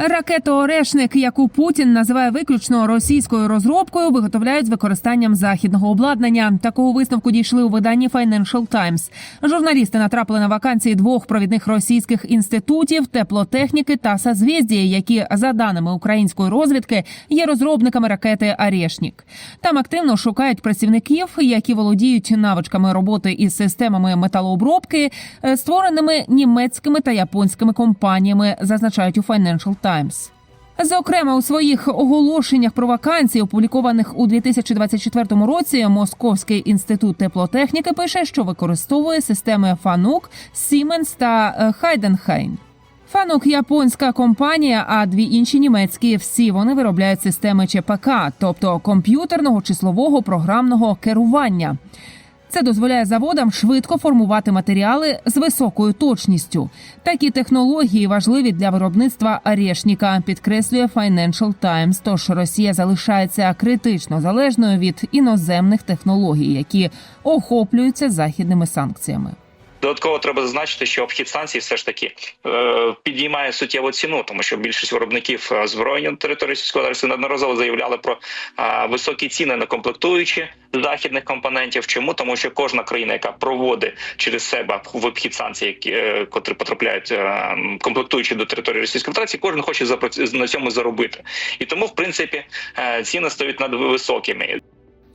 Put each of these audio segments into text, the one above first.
Ракету Орешник, яку Путін називає виключно російською розробкою, виготовляють з використанням західного обладнання. Такого висновку дійшли у виданні Financial Times. Журналісти натрапили на вакансії двох провідних російських інститутів теплотехніки та созвездія, які, за даними української розвідки, є розробниками ракети Орешник. Там активно шукають працівників, які володіють навичками роботи із системами металообробки, е, створеними німецькими та японськими компаніями, зазначають у Financial Times. Зокрема, у своїх оголошеннях про вакансії, опублікованих у 2024 році, Московський інститут теплотехніки пише, що використовує системи Фанук, Siemens та Хайденхайн. Фанук японська компанія, а дві інші німецькі. Всі вони виробляють системи ЧПК, тобто комп'ютерного числового програмного керування. Це дозволяє заводам швидко формувати матеріали з високою точністю. Такі технології важливі для виробництва орешника, підкреслює Financial Times. Тож Росія залишається критично залежною від іноземних технологій, які охоплюються західними санкціями. Додатково треба зазначити, що обхід санкцій все ж таки е, підіймає суттєву ціну, тому що більшість виробників е, зброї на території сільського господарства неодноразово заявляли про е, високі ціни на комплектуючі західних компонентів. Чому тому, що кожна країна, яка проводить через себе в обхід санкцій, які е, котрі потрапляють е, комплектуючі до території Російської Федерації, кожен хоче на цьому заробити, і тому, в принципі, е, ціни стають надвисокими.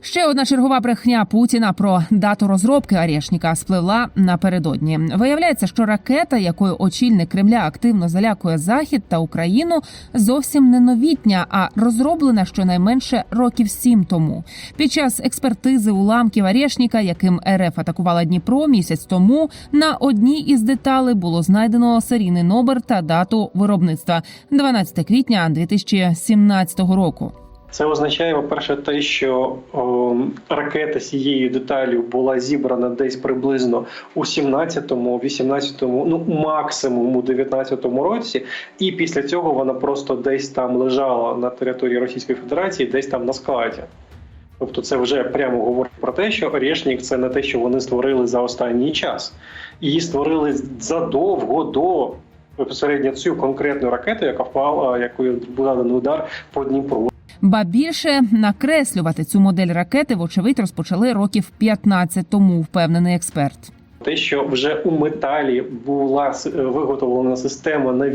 Ще одна чергова брехня Путіна про дату розробки Орешника спливла напередодні. Виявляється, що ракета, якою очільник Кремля активно залякує Захід та Україну, зовсім не новітня, а розроблена щонайменше років сім тому. Під час експертизи уламків Орешника, яким РФ атакувала Дніпро місяць тому, на одній із деталей було знайдено серійний номер та дату виробництва 12 квітня 2017 року. Це означає, по-перше, те, що о, ракета цією деталю була зібрана десь приблизно у 17-му, 18-му, ну максимум у 19-му році, і після цього вона просто десь там лежала на території Російської Федерації, десь там на складі. Тобто, це вже прямо говорить про те, що Орешник – це не те, що вони створили за останній час. Її створили задовго до безпосередньо цю конкретну ракету, яка впала, якою був наданий удар по Дніпру. Ба більше накреслювати цю модель ракети, вочевидь, розпочали років 15 тому, впевнений експерт. Те, що вже у металі була с- виготовлена система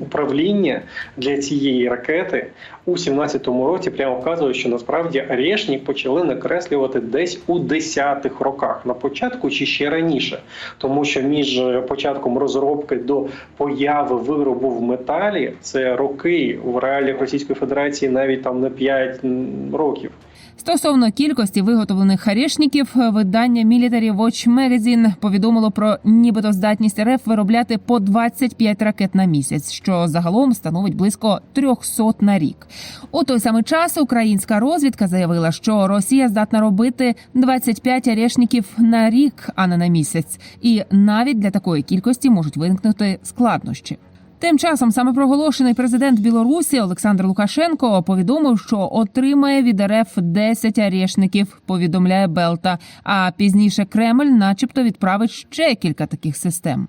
управління для цієї ракети у 17-му році, прямо вказує, що насправді Орешник почали накреслювати десь у 10-х роках на початку чи ще раніше, тому що між е, початком розробки до появи виробу в металі це роки в реаліях Російської Федерації навіть там на 5 років. Стосовно кількості виготовлених харішників, видання Military Watch Magazine повідомило про нібито здатність РФ виробляти по 25 ракет на місяць, що загалом становить близько 300 на рік. У той самий час українська розвідка заявила, що Росія здатна робити 25 орешників на рік, а не на місяць, і навіть для такої кількості можуть виникнути складнощі. Тим часом саме проголошений президент Білорусі Олександр Лукашенко повідомив, що отримає від РФ 10 орешників, повідомляє Белта. А пізніше Кремль, начебто, відправить ще кілька таких систем.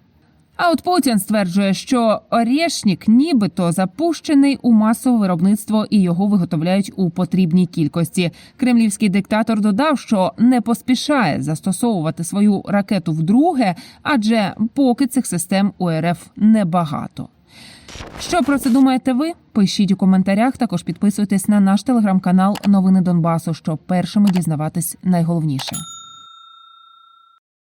А от Путін стверджує, що орешник нібито запущений у масове виробництво і його виготовляють у потрібній кількості. Кремлівський диктатор додав, що не поспішає застосовувати свою ракету вдруге, адже поки цих систем у РФ небагато. Що про це думаєте ви? Пишіть у коментарях. Також підписуйтесь на наш телеграм-канал Новини Донбасу, щоб першими дізнаватись найголовніше.